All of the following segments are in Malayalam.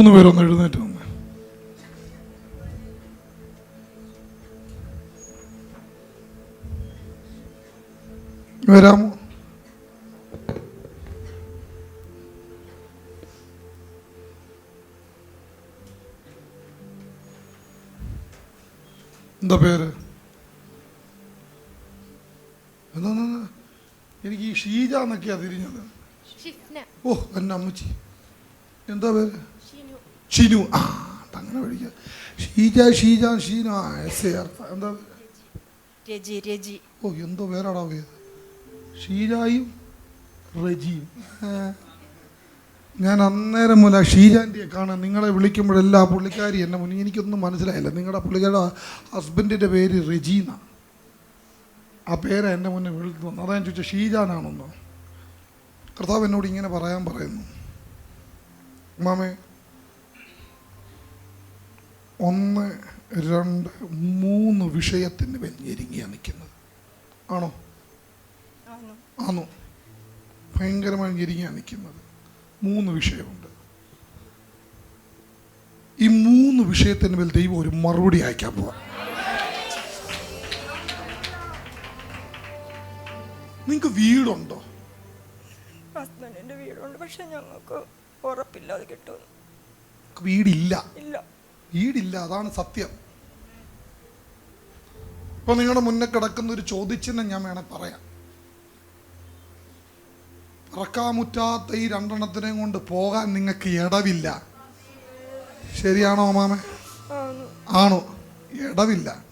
മൂന്ന് പേരൊന്ന് എഴുന്നേറ്റ് വന്ന്. വരാമോ? എന്താ പേര്? എന്താ എനിക്ക് ഈ ഷീജ എന്നൊക്കെയാ തിരിഞ്ഞത്. ഓ എന്നെ അമ്മച്ചി. എന്താ പേര്? ഷിനു ഷിനു ആ അങ്ങനെ പഠിക്കുക ഷീജ ഷീജ ഷീന. ആ എസ് എന്താ? രജി രജി. ഓ എന്തോ പേരാടാ പോയത് ഷീജായും റജിയും. ഞാൻ അന്നേരം മുതൽ ആ ഷീജാന്റെയെ കാണാൻ നിങ്ങളെ വിളിക്കുമ്പോഴെല്ലാം പുള്ളിക്കാരി എന്നെ മുന്നിൽ എനിക്കൊന്നും മനസ്സിലായില്ല. നിങ്ങളുടെ പുള്ളിക്കാരുടെ ഹസ്ബൻഡിന്റെ പേര് റജീന ആ പേര് എന്റെ മുന്നിൽ വിളിച്ചു വന്നു. അതാ ഞാൻ ചോദിച്ചത് ഷീജാനാണെന്നോ കർത്താവ് എന്നോട് ഇങ്ങനെ പറയാൻ പറയുന്നു. മാമേ ഒന്ന് രണ്ട് മൂന്ന് വിഷയത്തിന് വെഞ്ഞെരുങ്ങിയാണ് നിൽക്കുന്നത് ആണോ? ആണോ? ഭയങ്കരമായി ഞെരുങ്ങിയാണ് നിൽക്കുന്നത് മൂന്ന് വിഷയമുണ്ട്. ഈ മൂന്ന് വിഷയത്തിന് മേൽ ദൈവം ഒരു മറുപടി അയക്കാൻ പോവാ. നിങ്ങൾക്ക് വീടുണ്ടോ? ഹസ്ബൻഡിന്റെ വീടുണ്ട്. പക്ഷെ ഞങ്ങൾക്ക് ഉറപ്പില്ല അത് കിട്ടുമെന്ന്. വീടില്ല. വീടില്ല അതാണ് സത്യം. ഇപ്പൊ നിങ്ങളുടെ മുന്നേ കിടക്കുന്ന ഒരു ചോദ്യചിഹ്നം ഞാൻ വേണേ പറയാം. പറക്കാമുറ്റാത്ത ഈ രണ്ടെണ്ണത്തിനെയും കൊണ്ട് പോകാൻ നിങ്ങൾക്ക് ഇടവില്ല. ശരിയാണോ മാമ. ആണോ. ഇടവില്ല.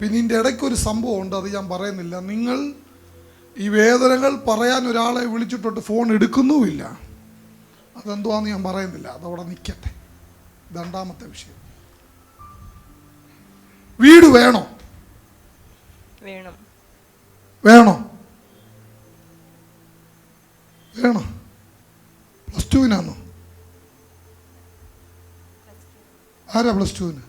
പിന്നെ ഇതിന്റെ ഇടയ്ക്ക് ഒരു സംഭവം ഉണ്ട് അത് ഞാൻ പറയുന്നില്ല. നിങ്ങൾ ഈ വേദനകൾ പറയാൻ ഒരാളെ വിളിച്ചിട്ടോട്ട് ഫോൺ എടുക്കുന്നുമില്ല. അതെന്തുവാന്ന് ഞാൻ പറയുന്നില്ല. അതവിടെ നിൽക്കട്ടെ. രണ്ടാമത്തെ വിഷയം. വീട് വേണോ? വേണം. വേണോ? വേണോ? പ്ലസ് ടുവിനാണോ ആരാ പ്ലസ് ടുവിന്?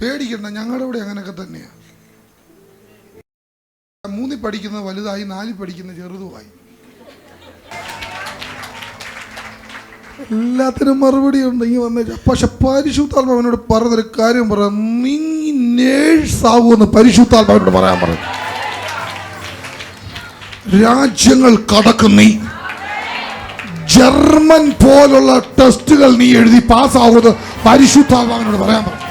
പേടിക്കണ്ട ഞങ്ങളുടെ ഇവിടെ അങ്ങനെയൊക്കെ തന്നെയാ. മൂന്നിൽ പഠിക്കുന്നത് വലുതായി നാലിൽ പഠിക്കുന്നത് ചെറുതുമായി. എല്ലാത്തിനും മറുപടി ഉണ്ട്. ഈ വന്ന പക്ഷെ പരിശുദ്ധാത്മാവിനോട് പറഞ്ഞൊരു കാര്യം പറയാം നീ നേഴ്സ് ആകുമെന്ന് പരിശുദ്ധാത്മാവിനോട് പറയാൻ പറഞ്ഞു. രാജ്യങ്ങൾ കടക്കും നീ ജർമ്മൻ പോലുള്ള ടെസ്റ്റുകൾ നീ എഴുതി പാസ്സാവുന്നത് പരിശുദ്ധാത്മാവിനോട് പറയാൻ പറഞ്ഞു.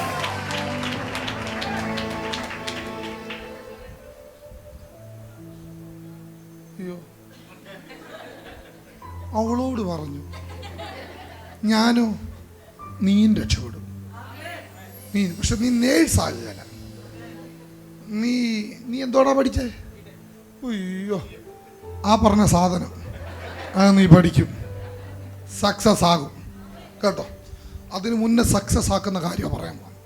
ഞാനോ? നീയും രക്ഷപ്പെടും. നീ പക്ഷെ നീ നേഴ്സ് നീ നീ എന്തോടാ പഠിച്ചേ? അയ്യോ ആ പറഞ്ഞ സാധനം അത് നീ പഠിക്കും. സക്സസ് ആകും. കേട്ടോ? അതിന് മുന്നേ സക്സസ് ആക്കുന്ന കാര്യം പറയാൻ പോകും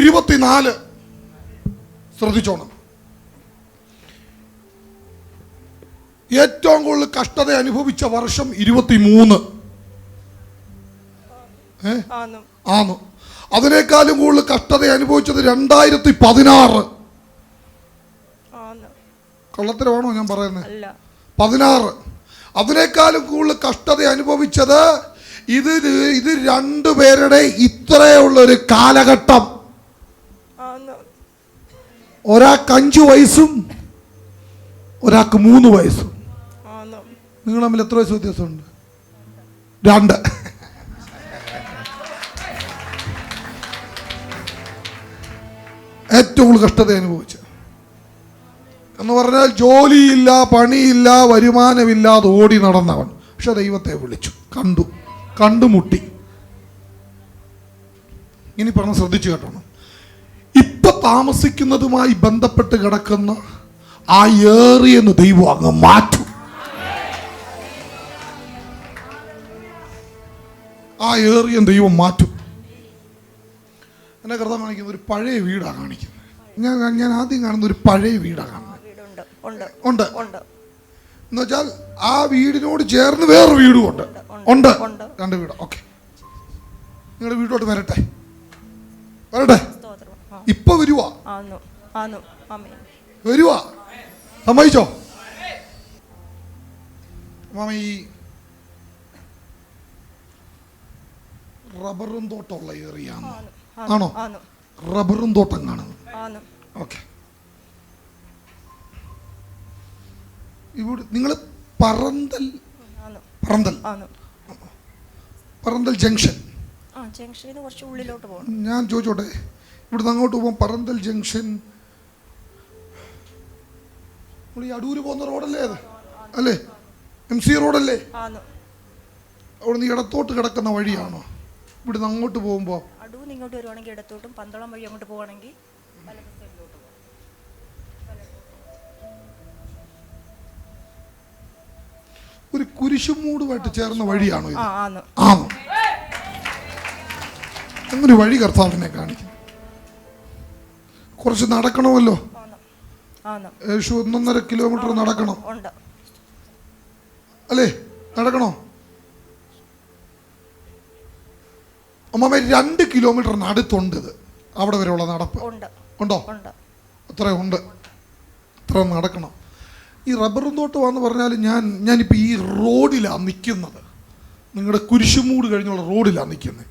ഇരുപത്തിനാല് ശ്രദ്ധിച്ചോണം. ഏറ്റവും കൂടുതൽ കഷ്ടത അനുഭവിച്ച വർഷം ഇരുപത്തി മൂന്ന് ഏ ആന്നു. അതിനേക്കാളും കൂടുതൽ കഷ്ടത അനുഭവിച്ചത് രണ്ടായിരത്തി പതിനാറ് കള്ളത്തരമാണോ ഞാൻ പറയുന്നത് പതിനാറ്. അതിനേക്കാളും കൂടുതൽ കഷ്ടത അനുഭവിച്ചത് ഇത് ഇത് രണ്ടുപേരുടെ ഇത്രയുള്ള ഒരു കാലഘട്ടം. ഒരാൾക്ക് അഞ്ചു വയസ്സും ഒരാൾക്ക് മൂന്ന് വയസ്സും. നിങ്ങൾ തമ്മിൽ എത്ര വയസ്സ് വ്യത്യാസമുണ്ട്? രണ്ട്. ഏറ്റവും കൂടുതൽ കഷ്ടത അനുഭവിച്ചത്. എന്ന് പറഞ്ഞാൽ ജോലിയില്ല പണിയില്ല വരുമാനമില്ലാതെ ഓടി നടന്നവൻ. പക്ഷെ ദൈവത്തെ വിളിച്ചു. കണ്ടു. കണ്ടുമുട്ടി. ഇനി പറഞ്ഞ് ശ്രദ്ധിച്ചു കേട്ടോണം. ഇപ്പൊ താമസിക്കുന്നതുമായി ബന്ധപ്പെട്ട് കിടക്കുന്ന ആ ഏറിയെന്ന് ദൈവം അങ്ങ് മാറ്റും. ആ ഏറിയ ദൈവം മാറ്റും. എന്നെ കൃത കാണിക്കുന്നത് ഒരു പഴയ വീടാണ് കാണിക്കുന്നത്. ഞാൻ ഞാൻ ആദ്യം കാണുന്ന ഒരു പഴയ വീടാണ് കാണുന്നത്. ഉണ്ട്. എന്ന് വെച്ചാൽ ആ വീടിനോട് ചേർന്ന് വേറൊരു വീടും ഉണ്ട്. ഉണ്ട്. രണ്ട് വീട്. ഓക്കെ. നിങ്ങളുടെ വീട്ടിലോട്ട് വരട്ടെ. വരട്ടെ. ഇപ്പൊ വരുവാ. വരുവാ. സമ്മതിച്ചോ? മാമ ഈ റബ്ബറും തോട്ടമുള്ള ഏറിയാണോ ആണോ? റബറും റബ്ബറും തോട്ടം കാണുന്നു. ഓക്കെ. ഇവിടെ നിങ്ങൾ പറന്തൽ പറന്തൽ. പറന്തൽ ജംഗ്ഷൻ. ഞാൻ ചോദിച്ചോട്ടെ ഇവിടുന്ന് അങ്ങോട്ട് പോകുമ്പോൾ പറന്തൽ ജംഗ്ഷൻ നമ്മൾ ഈ അടൂര് പോകുന്ന റോഡല്ലേ അത്? അല്ലേ? എം സി റോഡല്ലേ? അവിടുന്ന് ഇടത്തോട്ട് കിടക്കുന്ന വഴിയാണോ? ഇവിടുന്ന് അങ്ങോട്ട് പോകുമ്പോൾ അടൂന്ന് ഇങ്ങോട്ട് വരുവാണെങ്കിൽ ഇടത്തോട്ടും പന്തളം വഴി അങ്ങോട്ട് പോവാണെങ്കിൽ. വലത് സൈഡിലോട്ട് പോകാം ഒരു കുരിശുമൂടുമായിട്ട് ചേർന്ന വഴിയാണോ ആന്നു. ആണോ അങ്ങനെ വഴി കർത്താവിനെ കാണിക്കും? കുറച്ച് നടക്കണമല്ലോ. ഏകദേശം ഒന്നൊന്നര കിലോമീറ്റർ നടക്കണം. അല്ലേ? നടക്കണോ? അമ്മമ്മ രണ്ട് കിലോമീറ്ററിന് അടുത്തുണ്ട് ഇത്. അവിടെ വരെയുള്ള നടപ്പ്. ഉണ്ട്. അത്ര ഉണ്ട്. അത്ര നടക്കണം. ഈ റബ്ബറും തോട്ടമാന്ന് പറഞ്ഞാൽ ഞാൻ ഞാനിപ്പോൾ ഈ റോഡിലാണ് നിൽക്കുന്നത് നിങ്ങളുടെ കുരിശുമൂട് കഴിഞ്ഞുള്ള റോഡിലാണ് നിൽക്കുന്നത്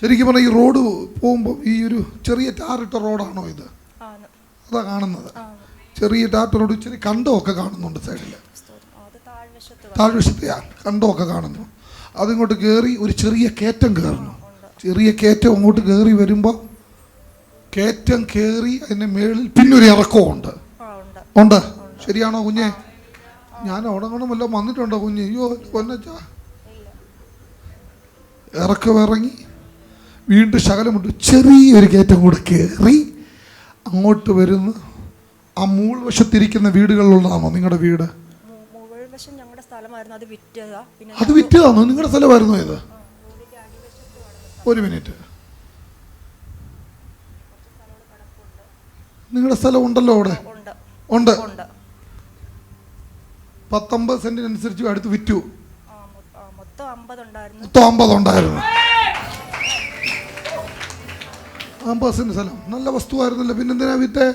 ശരിക്കും പറഞ്ഞാൽ ഈ റോഡ് പോകുമ്പോൾ ഈ ഒരു ചെറിയ ടാറിട്ട റോഡാണോ ഇത്? അതാ കാണുന്നത്. ചെറിയ ടാറിട്ട റോഡ് ഇച്ചിരി കണ്ടമൊക്കെ കാണുന്നുണ്ട് സൈഡിൽ താഴ്വശത്തെയാ കണ്ടമൊക്കെ കാണുന്നു. അതിങ്ങോട്ട് കയറി ഒരു ചെറിയ കയറ്റം കയറണം ഉണ്ട് ചെറിയ കയറ്റം അങ്ങോട്ട് കയറി വരുമ്പോൾ കയറ്റം കയറി അതിന്റെ മേളിൽ പിന്നൊരു ഇറക്കവും ഉണ്ട്. ഉണ്ട്. ശരിയാണോ കുഞ്ഞേ? ഞാൻ കൂടെ വല്ലതും വന്നിട്ടുണ്ടോ കുഞ്ഞ്? അയ്യോ പൊന്നച്ച. ഇറക്കം ഇറങ്ങി വീണ്ടും ശകലമുണ്ട്. ചെറിയൊരു കയറ്റം കൂടെ കയറി അങ്ങോട്ട് വരുന്ന. ആ മൂൾ വശത്തിരിക്കുന്ന വീടുകളിലുള്ളതാണോ നിങ്ങളുടെ വീട്? അത് വിറ്റതാണോ? നിങ്ങളുടെ സ്ഥലമായിരുന്നോ ഇത്? ഒരു മിനിറ്റ്. നിങ്ങളുടെ സ്ഥലം ഉണ്ടല്ലോ അവിടെ? ഉണ്ട്. പത്തൊമ്പത് സെന്റിനനുസരിച്ച് അടുത്ത് വിറ്റു. മൊത്തം അമ്പത് ഉണ്ടായിരുന്നു. അമ്പത് സെന്റ് സ്ഥലം. നല്ല വസ്തുവായിരുന്നല്ലോ. പിന്നെന്തിനാ വിറ്റേ?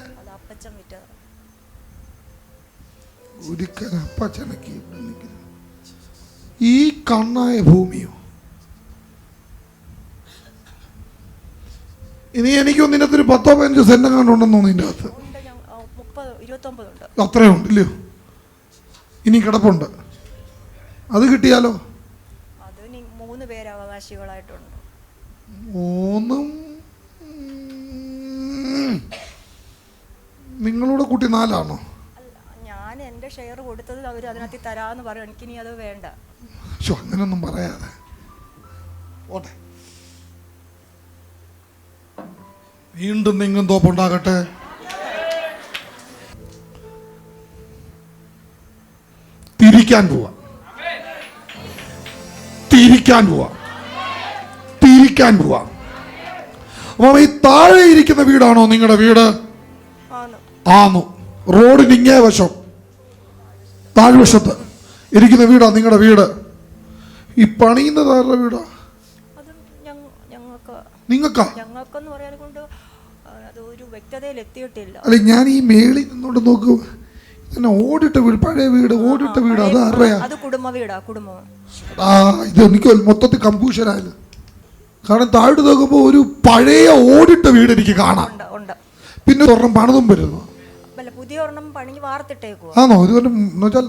ഒരിക്കൽ അപ്പച്ചനക്ക് ഈ കണ്ണായ ഭൂമിയോ? ഇനി എനിക്ക് ഇതിനകത്ത് ഒരു പത്തോ പതിനഞ്ചോ സെന്റ് എങ്ങാണ്ട് ഉണ്ടെന്ന് തോന്നുന്നു ഇതിന്റെ അകത്ത്. ഇരുപത്തൊമ്പത് ഉണ്ട് അത്രയും ഉണ്ടല്ലോ ഇനി കിടപ്പുണ്ട്. അത് കിട്ടിയാലോ? മൂന്ന് പേര് അവകാശികളായിട്ടുണ്ട്. മൂന്നും നിങ്ങളോട് കൂട്ടി നാലാണോ? ഞാൻ എന്റെ ഷെയർ കൊടുത്തത് അവർ അതിനകത്ത് തരാമെന്ന് പറയും. എനിക്കിനി അത് വേണ്ട. അങ്ങനൊന്നും പറയാതെ. പോട്ടെ. വീണ്ടും നിങ്ങും തോപ്പുണ്ടാകട്ടെ. തിരിക്കാൻ പോവാ. തിരിക്കാൻ പോവാ. തിരിക്കാൻ പോവാ. അപ്പൊ ഈ താഴെ ഇരിക്കുന്ന വീടാണോ നിങ്ങളുടെ വീട്? ആന്ന്. റോഡ് ഇങ്ങേ വശം. താഴ്വശത്ത് ഇരിക്കുന്ന വീടാ നിങ്ങളുടെ വീട്. ഈ പണിയുന്നത് ആരുടെ വീടാ? നിങ്ങൾക്കാ? എത്തിയിട്ടില്ല അല്ല ഞാൻ ഈ മേളിൽ നിന്നോട്ട് നോക്കൂ. ഇങ്ങനെ ഓടിട്ട വീട് പഴയ വീട് ഓടിട്ട വീട് അത് അറിയാം. അത് കുടുംബ വീടാ കുടുംബം. ആ ഇത് എനിക്ക് മൊത്തത്തിൽ കൺഫ്യൂഷൻ ആയത് കാരണം താഴോട്ട് നോക്കുമ്പോൾ ഒരു പഴയ ഓടിട്ട വീട് എനിക്ക് കാണാം. ഉണ്ട് ഉണ്ട്. പിന്നെ ഒരെണ്ണം പണിതും വരുന്നു. അല്ല പുതിയ ഒരെണ്ണം പണി വാർത്തിട്ടേക്കുവാ? ആണോ? ഇത് എന്ന് വെച്ചാൽ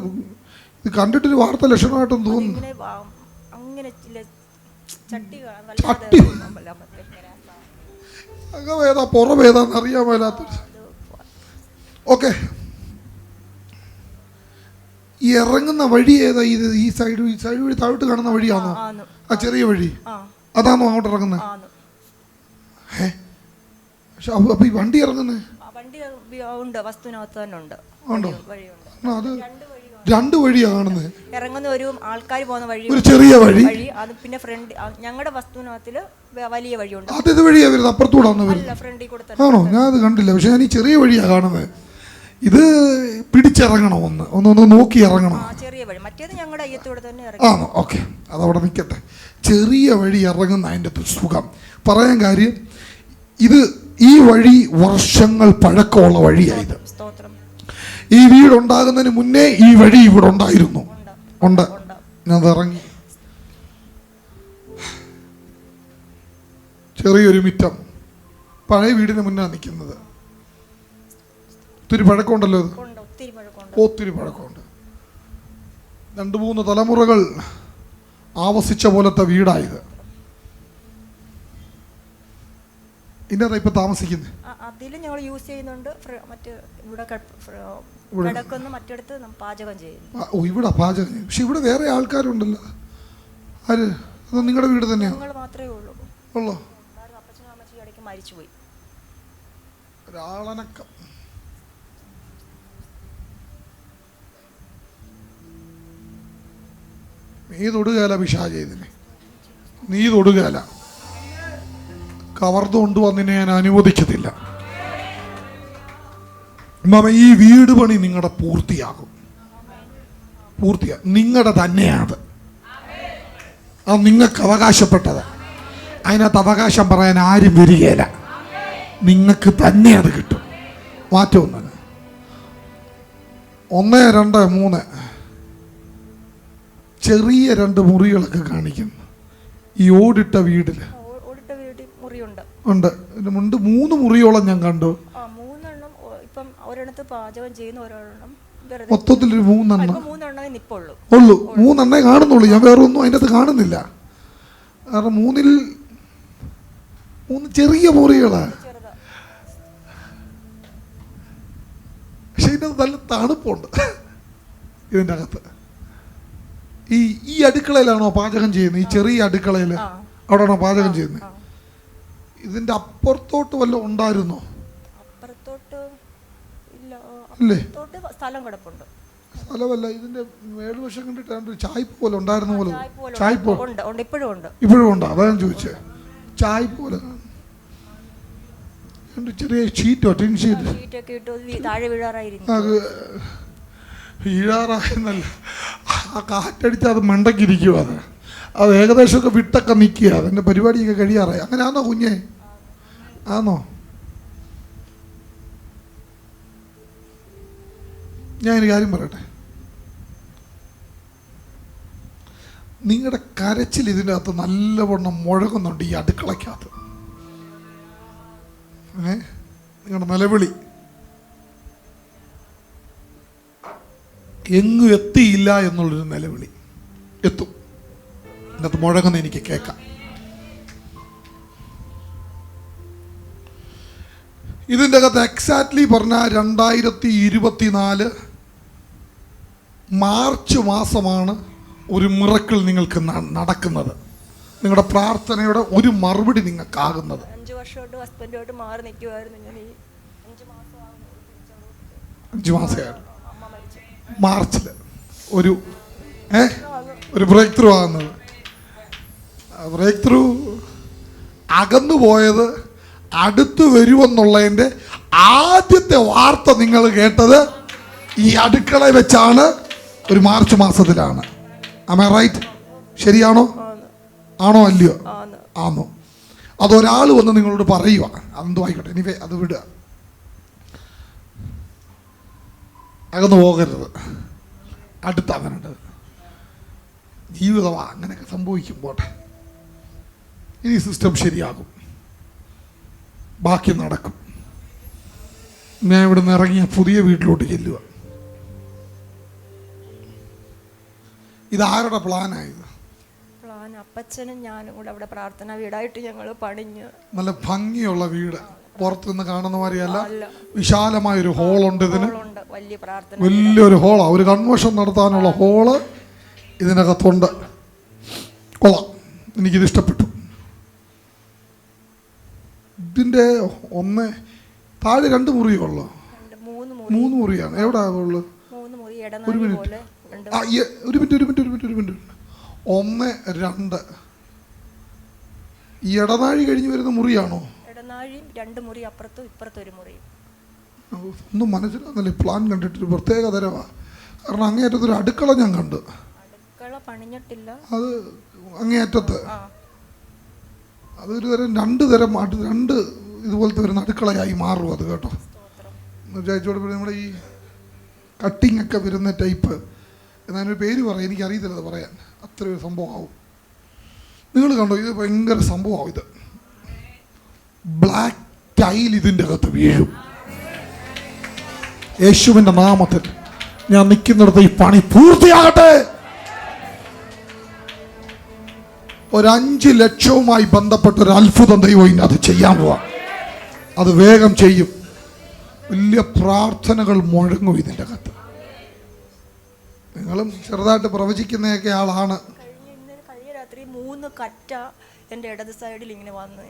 ഇത് കണ്ടിട്ടൊരു വാർത്ത ലക്ഷണമായിട്ടൊന്നും തോന്നുന്നു ഇങ്ങനെ വാ- അങ്ങനെ ചില ചട്ടി കാണാൻ? വല്ലാതെ ഇങ്ങനെ അകവേതാ പുറമേതാന്ന് അറിയാൻ മേലാത്തൊരു ഓക്കെ. ഈ ഇറങ്ങുന്ന വഴി ഏതാ ഇത്? ഈ സൈഡ് ഈ സൈഡ് വഴി താഴോട്ട് കാണുന്ന വഴിയാണോ? ആ ചെറിയ വഴി. അതാണോ അങ്ങോട്ട് ഇറങ്ങുന്നത് ഏ പക്ഷെ അപ്പൊ ഈ വണ്ടി ഇറങ്ങുന്നേ? വണ്ടി ഉണ്ട്. വസ്തുവിനകത്ത് തന്നെ ഉണ്ട്. ഉണ്ടോ? അത് രണ്ട് വഴിയാണെന്ന്. ഇറങ്ങുന്ന ഒരു ആൾക്കാർ പോകുന്ന വഴി ഒരു ചെറിയ വഴി. വഴി. അത് പിന്നെ ഫ്രണ്ട് ഞങ്ങളുടെ വസ്തുവിനകത്തിൽ വലിയ വഴിയുണ്ട്. അത് ഇത് വഴിയാ വരുന്നത്? അപ്പുറത്തൂടാന്ന് വരുന്നത്. ഫ്രണ്ടിൽ കൂടെ തന്നെ ആണോ? ഞാൻ അത് കണ്ടില്ല. പക്ഷെ ഞാൻ ഈ ചെറിയ വഴിയാ കാണുന്നത്. ഇത് പിടിച്ചിറങ്ങണം ഒന്ന്. ഒന്ന് ഒന്ന് നോക്കി ഇറങ്ങണം. ആ ചെറിയ വഴി. മറ്റേത് ഞങ്ങളുടെ അയ്യത്തൂടെ തന്നെ ഇറങ്ങി. ആണോ? ഓക്കെ. അതവിടെ നിൽക്കട്ടെ ചെറിയ വഴി ഇറങ്ങുന്ന അതിന്റെ സുഖം. പറയാൻ കാര്യം ഇത് ഈ വഴി വർഷങ്ങൾ പഴക്കമുള്ള വഴിയായത് സ്തോത്രം. ഈ വീടുണ്ടാകുന്നതിന് മുന്നേ ഈ വഴി ഇവിടെ ഉണ്ടായിരുന്നു. ഉണ്ട്. ഞാൻ ഇറങ്ങി. ചെറിയൊരു മിറ്റം. പഴയ വീടിന് മുന്നാ നിൽക്കുന്നത്. ഒത്തിരി പഴക്കമുണ്ടല്ലോ ഒത്തിരി പഴക്കമുണ്ട്. രണ്ടു രണ്ട് മൂന്ന് തലമുറകൾ ആവസിച്ച പോലത്തെ വീടായത് ഇന്നതാ ഇപ്പൊ താമസിക്കുന്നത് അതിൽ ഞങ്ങൾ യൂസ് ചെയ്യുന്നുണ്ട്. മറ്റ് ഇവിടെ. കിടക്കുന്ന മറ്റിടത്ത് പാചകം ചെയ്യുന്നു. ഇവിടെ പാചകം ചെയ്യും. പക്ഷെ ഇവിടെ വേറെ ആൾക്കാരുണ്ടല്ലോ. ആര്? അത് നിങ്ങളുടെ വീട് തന്നെയാണ് ഞങ്ങൾ മാത്രമേ ഉള്ളൂ. ഉള്ളോ? അപ്പച്ചനും അമ്മച്ചും ഇടയ്ക്ക് മരിച്ചുപോയി. ഒരാളനക്കം. നീ തൊടുകയല്ല പിശാച് ഇതിനെ നീ തൊടുകയല്ല കവർന്നു കൊണ്ടുവന്നിനെ ഞാൻ അനുവദിക്കത്തില്ല. മാമ ഈ വീട് പണി നിങ്ങളുടെ പൂർത്തിയാകും. പൂർത്തിയാ. നിങ്ങളുടെ തന്നെയാണ് അത് നിങ്ങൾക്ക് അവകാശപ്പെട്ടത്. അതിനകത്ത് അവകാശം പറയാൻ ആരും വരികയില്ല. നിങ്ങൾക്ക് തന്നെ അത് കിട്ടും. മാറ്റമൊന്നും ഒന്ന് രണ്ട് മൂന്ന്. ചെറിയ രണ്ട് മുറികളൊക്കെ കാണിക്കുന്നു ഈ ഓടിട്ട മുറിയുണ്ട്. ഉണ്ട്. മുണ്ട് മൂന്ന് മുറിയോളം ഞാൻ കണ്ടു ആ മൂന്നെണ്ണം ഓ- ഇപ്പം ഒരെണ്ണത്ത് പാചകം ചെയ്യുന്ന ഒരെണ്ണം വെറുതെ മൊത്തത്തിൽ ഒരു മൂന്നെണ്ണം. മൂന്നെണ്ണമേ നിപ്പുള്ളൂ. ഉള്ളൂ. മൂന്നെണ്ണേ കാണുന്നുള്ളൂ. ഞാൻ വേറെ ഒന്നും അതിന്റെ അകത്ത് കാണുന്നില്ല. കാരണം മൂന്നിൽ മൂന്ന് ചെറിയ മുറികളാ. ചെറുതാ. പക്ഷെ ഇതിനകത്ത് നല്ല തണുപ്പുണ്ട്. ഇതിന്റെ അകത്ത്. ഈ ഈ അടുക്കളയിലാണോ പാചകം ചെയ്യുന്നത്? ഈ ചെറിയ അടുക്കളയിൽ. അവിടെയാണോ പാചകം ചെയ്യുന്നത്? ഇതിന്റെ അപ്പുറത്തോട്ട് വല്ലതും ഉണ്ടായിരുന്നോ? ഇല്ല? ആ, സ്ഥലം കിടപ്പുണ്ട്. സ്ഥലമല്ല ഇതിന്റെ മേൽവശം കണ്ടിട്ട് ഒരു ചായ്പ പോലെ ഉണ്ടായിരുന്ന പോലെ. ചായ് പോലെ ചായ്പ ഉണ്ട്. ഉണ്ട് ഇപ്പോഴും ഉണ്ട്. ഇപ്പോഴും ഉണ്ട്. അതാ ഞാൻ ചോദിച്ചത് ചായ്പ പോലെ. ചെറിയ ഷീറ്റോ ടിൻ ഷീറ്റ്? ഷീറ്റൊക്കെ ഇട്ട് താഴെ വീഴാറായിരുന്നു. വീഴാറായെന്നല്ല. ആ കാറ്റടിച്ച് അത് മണ്ടക്കിരിക്കുക അത്. അത് ഏകദേശമൊക്കെ വിട്ടൊക്കെ നിൽക്കുക അതിന്റെ പരിപാടിയൊക്കെ കഴിയാറായി. അങ്ങനെ ആന്നോ കുഞ്ഞേ? ആണോ ഞാൻ ഒരു കാര്യം പറയട്ടെ? നിങ്ങളുടെ കരച്ചിൽ ഇതിന്റെ അകത്ത് നല്ലവണ്ണം മുഴകുന്നുണ്ട് ഈ അടുക്കളയ്ക്കകത്ത്. ഏ? നിങ്ങളുടെ നിലവിളി. എങ്ങും എത്തിയില്ല എന്നുള്ളൊരു നിലവിളി. എത്തും. ഇതിനകത്ത് മുഴങ്ങുന്ന എനിക്ക് കേൾക്കാം. ഇതിന്റെ അകത്ത് എക്സാക്ട്ലി പറഞ്ഞ രണ്ടായിരത്തി ഇരുപത്തിനാല് മാർച്ച് മാസമാണ് ഒരു മിറക്കിൾ നിങ്ങൾക്ക് നടക്കുന്നത്. നിങ്ങളുടെ പ്രാർത്ഥനയുടെ ഒരു മറുപടി നിങ്ങൾക്കാകുന്നത്. അഞ്ച് വർഷമായിട്ട് ഹസ്ബൻഡുമായിട്ട് മാറി നിൽക്കുമായിരുന്നു ഞാൻ ഈ അഞ്ച് മരിച്ചു. മാർച്ചിൽ ഒരു ഏ? ഒരു ബ്രേക്ക് ത്രൂ ആകുന്നത്. ബ്രേക്ക് ത്രൂ അകന്നു പോയത് അടുത്ത് വരുമെന്നുള്ളതിന്റെ ആദ്യത്തെ വാർത്ത നിങ്ങൾ കേട്ടത് ഈ അടുക്കള വെച്ചാണ്. ഒരു മാർച്ച് മാസത്തിലാണ്. അമേ റൈറ്റ് ശരിയാണോ? ആണോ അല്ലയോ? ആണോ അതൊരാൾ വന്ന് നിങ്ങളോട് പറയുക അതെന്തോ ആയിക്കോട്ടെ. എനിവേ അത് വിടുക. അകന്നു പോകരുത്. അടുത്ത അങ്ങനെയുണ്ട് ജീവിതമാ അങ്ങനെയൊക്കെ സംഭവിക്കും. പോട്ടെ. ഇനി സിസ്റ്റം ശരിയാകും. ബാക്കി നടക്കും. ഞാൻ ഇവിടുന്ന് ഇറങ്ങിയ പുതിയ വീട്ടിലോട്ട് ചെല്ലുക ഇതാരുടെ പ്ലാനായത് പ്ലാൻ അപ്പച്ചനും ഞാനും കൂടെ അവിടെ പ്രാർത്ഥന വീടായിട്ട് ഞങ്ങൾ പണിഞ്ഞ്. നല്ല ഭംഗിയുള്ള വീട്. പുറത്തുനിന്ന് കാണുന്ന മാതിരിയല്ല. വിശാലമായ ഒരു ഹോളുണ്ട് ഇതിന്. വലിയ പ്രാർത്ഥന വലിയൊരു ഹോള ഒരു കൺവെൻഷൻ നടത്താനുള്ള ഹോൾ ഇതിനകത്തുണ്ട്. കൊള്ളാം. എനിക്കിത് ഇഷ്ടപ്പെട്ടു. ഇതിന്റെ ഒന്ന് താഴെ രണ്ട് മുറിയുള്ളൂ മൂന്ന് മുറിയാണ്. എവിടെ ഉള്ളു? ഒരു മിനിറ്റ് ആ ഈ- ഒരു മിനിറ്റ് ഒരു മിനിറ്റ് ഒരു മിനിറ്റ് ഒരു മിനിറ്റ്. ഒന്ന് രണ്ട്. ഈ ഇടനാഴി കഴിഞ്ഞ് വരുന്ന മുറിയാണോ? ഇടനാഴിയും രണ്ട് മുറി അപ്പുറത്തും ഇപ്പുറത്തും ഒരു മുറിയും ഒന്നും മനസ്സിലാകുന്നില്ല പ്ലാൻ കണ്ടിട്ട് ഒരു പ്രത്യേക തരമാണ് കാരണം അങ്ങേയറ്റത്ത് ഒരു അടുക്കള ഞാൻ കണ്ടു. അടുക്കള പണിഞ്ഞിട്ടില്ല. അത് അങ്ങേയറ്റത്ത്. അതൊരു തരം രണ്ട് തരം രണ്ട് ഇതുപോലത്തെ വരുന്ന അടുക്കളയായി മാറും അത് കേട്ടോ. വിചാരിച്ചോട് നമ്മുടെ ഈ കട്ടിങ് ഒക്കെ വരുന്ന ടൈപ്പ് എന്നൊരു പേര് പറയാം എനിക്കറിയത്തില്ല അത് പറയാൻ. അത്ര ഒരു സംഭവമാവും. നിങ്ങൾ കണ്ടോ ഇത് ഭയങ്കര സംഭവമാവും ഇത്. ബ്ലാക്ക് ടൈൽ ഇതിന്റെ അകത്ത് വീഴും. യേശുവിന്റെ നാമത്തിൽ ഞാൻ നിൽക്കുന്നിടത്ത് ഈ പണി പൂർത്തിയാകട്ടെ. ഒരഞ്ച് ലക്ഷവുമായി ബന്ധപ്പെട്ട ഒരു അത്ഭുതം ദൈവം ഇന്ന് അത് ചെയ്യാൻ പോവാ. അത് വേഗം ചെയ്യും. വലിയ പ്രാർത്ഥനകൾ മുഴങ്ങും ഇതിന്റെ അകത്ത്. നിങ്ങളും ചെറുതായിട്ട് പ്രവചിക്കുന്നതൊക്കെ ആളാണ്. കഴിഞ്ഞ രാത്രി മൂന്ന് കറ്റ എന്റെ ഇടത് സൈഡിൽ ഇങ്ങനെ വന്നു.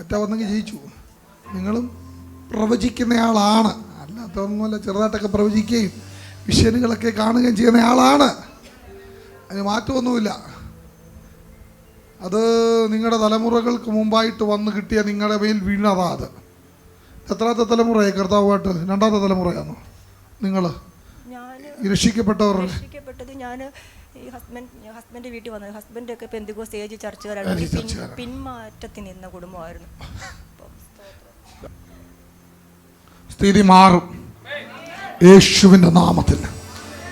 കറ്റ വന്നെങ്കിൽ ജയിച്ചു. നിങ്ങളും പ്രവചിക്കുന്നയാളാണ് അല്ലാത്തൊന്നുമല്ല ചെറുതായിട്ടൊക്കെ പ്രവചിക്കുകയും വിഷനുകളൊക്കെ കാണുകയും ചെയ്യുന്ന ആളാണ്. അതിന് മാറ്റമൊന്നുമില്ല. അത് നിങ്ങളുടെ തലമുറകൾക്ക് മുമ്പായിട്ട് വന്ന് കിട്ടിയ നിങ്ങളുടെ മേൽ വീണതാ അത്. എത്രാമത്തെ തലമുറയായി കർത്താവുമായിട്ട്? രണ്ടാമത്തെ തലമുറയാണോ നിങ്ങൾ രക്ഷിക്കപ്പെട്ടവർ. രക്ഷിക്കപ്പെട്ടത് ഞാൻ ഈ ഹസ്ബൻഡ് ഹസ്ബൻഡ് വീട്ടിൽ വന്നത്. ഹസ്ബൻഡ് ഒക്കെ പെന്തികോ സ്റ്റേജ് ചർച്ചകാരാണ്. പിന്മാറ്റത്തിന്? പിന്മാറ്റത്തിൽ നിന്ന കുടുംബമായിരുന്നു. സ്ഥിതി മാറും. യേശുവിന്റെ നാമത്തിൽ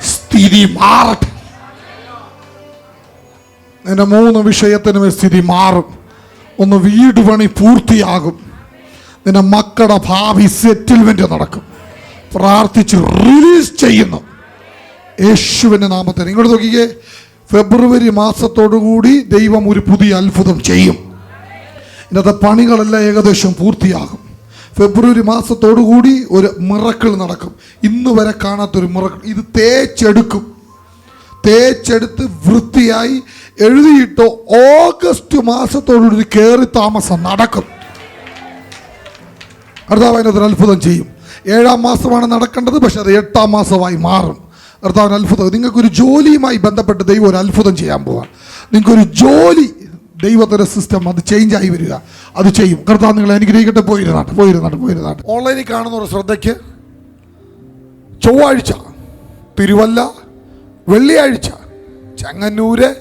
സ്ഥിതി മാറട്ടെ. നിന്റെ മൂന്ന് വിഷയത്തിനും സ്ഥിതി മാറും. ഒന്ന് വീട് പണി പൂർത്തിയാകും. നിന്റെ മക്കളുടെ ഭാവി സെറ്റിൽമെന്റ് നടക്കും. പ്രാർത്ഥിച്ച് റിലീസ് ചെയ്യുന്നു. യേശുവിന്റെ നാമത്തിൽ. ഇങ്ങോട്ട് നോക്കിക്കേ. ഫെബ്രുവരി മാസത്തോടുകൂടി ദൈവം ഒരു പുതിയ അത്ഭുതം ചെയ്യും. ഇന്നത്തെ പണികളെല്ലാം ഏകദേശം പൂർത്തിയാകും. ഫെബ്രുവരി മാസത്തോടുകൂടി ഒരു മിറക്കിൾ നടക്കും. ഇന്ന് വരെ കാണാത്തൊരു മിറക്കിൾ. ഇത് തേച്ചെടുക്കും. തേച്ചെടുത്ത് വൃത്തിയായി എഴുതിയിട്ടോ ഓഗസ്റ്റ് മാസത്തോടുകൂടി കയറി താമസം നടക്കും. കർത്താവ് അതിനകത്തൊരു അത്ഭുതം ചെയ്യും. ഏഴാം മാസമാണ് നടക്കേണ്ടത് പക്ഷെ അത് എട്ടാം മാസമായി മാറും. കർത്താവിന് അത്ഭുതം. നിങ്ങൾക്കൊരു ജോലിയുമായി ബന്ധപ്പെട്ട് ദൈവം ഒരു അത്ഭുതം ചെയ്യാൻ പോവാം നിങ്ങൾക്കൊരു ജോലി ദൈവത്തിന്റെ സിസ്റ്റം അത് ചേഞ്ച് ആയി വരിക. അത് ചെയ്യും. കർത്താവ് നിങ്ങൾ അനുഗ്രഹിക്കട്ടെ. പോയിരുന്നാട്ടെ പോയിരുന്നാട്ടെ പോയിരുന്നാട്ടെ. ഓൺലൈനിൽ കാണുന്ന ഒരു ശ്രദ്ധയ്ക്ക് ചൊവ്വാഴ്ച തിരുവല്ല വെള്ളിയാഴ്ച ചെങ്ങന്നൂര്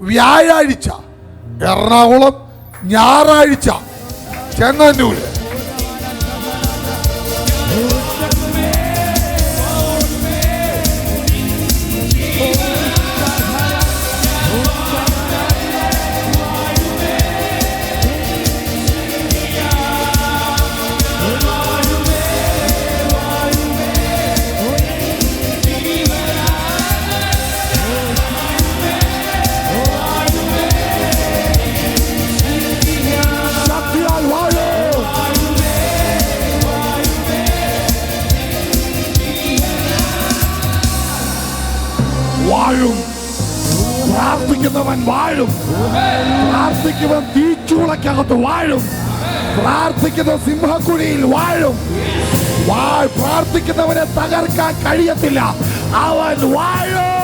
വ്യാഴാഴ്ച എറണാകുളം ഞായറാഴ്ച ചെങ്ങന്നൂര്. പ്രാർത്ഥിക്കുന്നവൻ തീച്ചൂളക്കകത്ത് വാഴും. പ്രാർത്ഥിക്കുന്ന സിംഹക്കുഴിയിൽ വാഴും. വാഴ് പ്രാർത്ഥിക്കുന്നവനെ തകർക്കാൻ കഴിയത്തില്ല. അവൻ വാഴും.